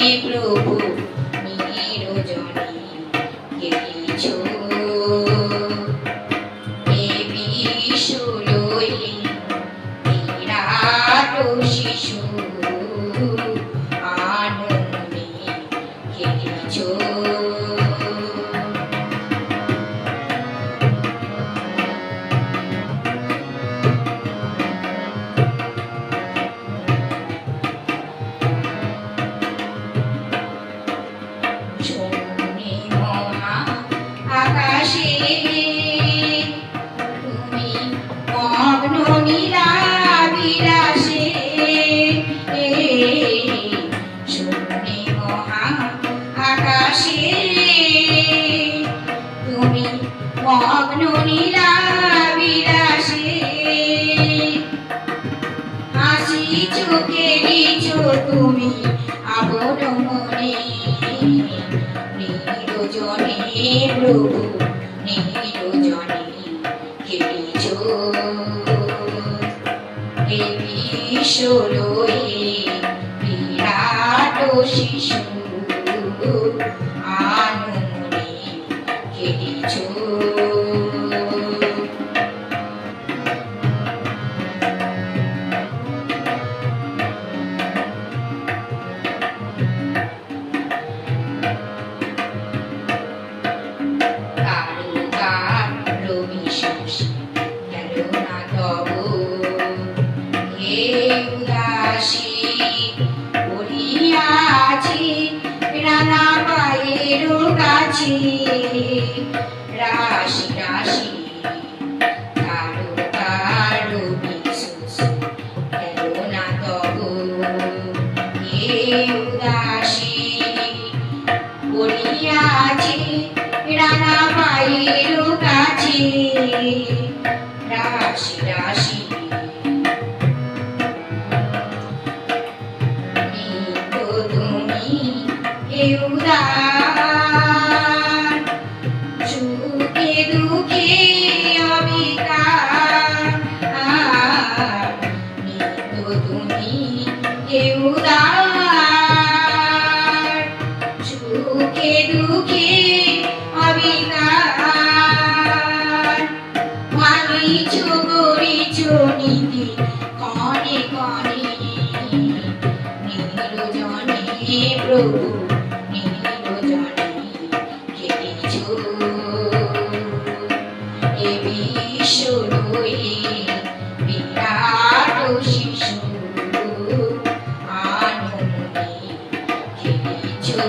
নিরোজনে নিরজনে প্রভু নিরজনে কেটেছ হে বিশ্বলয়ে শিশু। কাছে। রাশি রাশি কারুকার রবি শশী গেল না তব? উদাসী রাশি রাশি। তুমি কেউ এউদার করিছো করিছো নীতি, কনে কনে। নিরজনে প্রভু নিরজনে খেলিছো এ বিশ্ব রয়ে বিরাট শিশু, আনন্দে খেলিছো